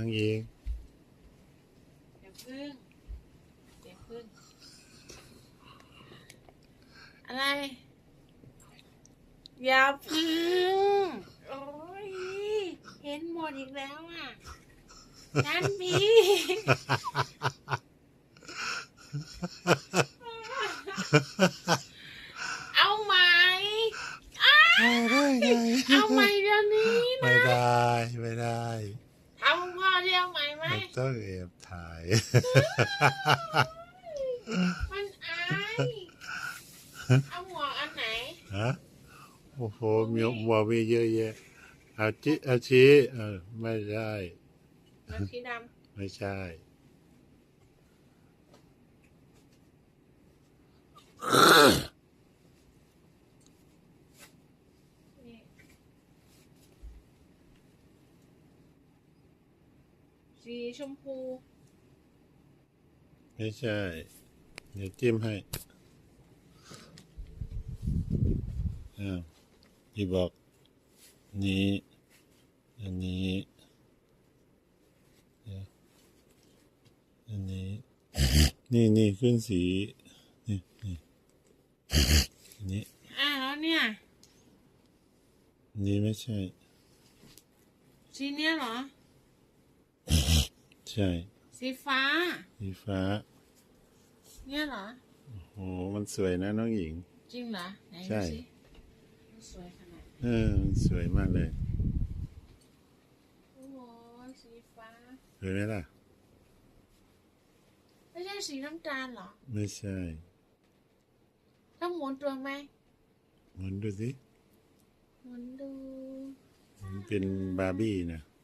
น้องหญิงเดี๋ยวพึ่งเดี๋ยวพึ่ง อะไร อย่าพึ่ง โอ้ย เห็นหมดอีกแล้วอะนันพีเอาไหมอ้าไม่ได้ไงเอาไหมเดี๋ยวนี้ไม่นะได้ ไม่ได้ เอาพ่อเรียก ไหมไหมมันต้องแอบถ่าย มันอายเอาหมวกอันไหนฮะโอ้โหมีหมวกมีเยอะแยะเอาจิเอาชี้เออไม่ใช่มันสีดไม่ใช่ำนี่ สีชมพู ไม่ใช่ เดี๋ยวจิ้มให้อ้าวที่บอก นี้ อันนี้เดี๋ยวอันนี้ นี่นี่ขึ้นสี นี่นี่อันนี้ อ่าแล้วเนี่ยอันนี้ไม่ใช่ สีเนี้ยเหรอ ใช่ สีฟ้า สีฟ้า เนี่ยเหรอ โอ้มันสวยนะน้องหญิง จริงเหรอ ไหนใช่ดูสิมันสวยขนาดเออมันสวยมากเลย โอ้โหสีฟ้าสวยไหมล่ะ ไม่ใช่สีน้ำตาลเหรอ ไม่ใช่ ต้องหมุนตัวไหมหมุนดูสิหมุนดู มันเป็นบาร์บี้นะอ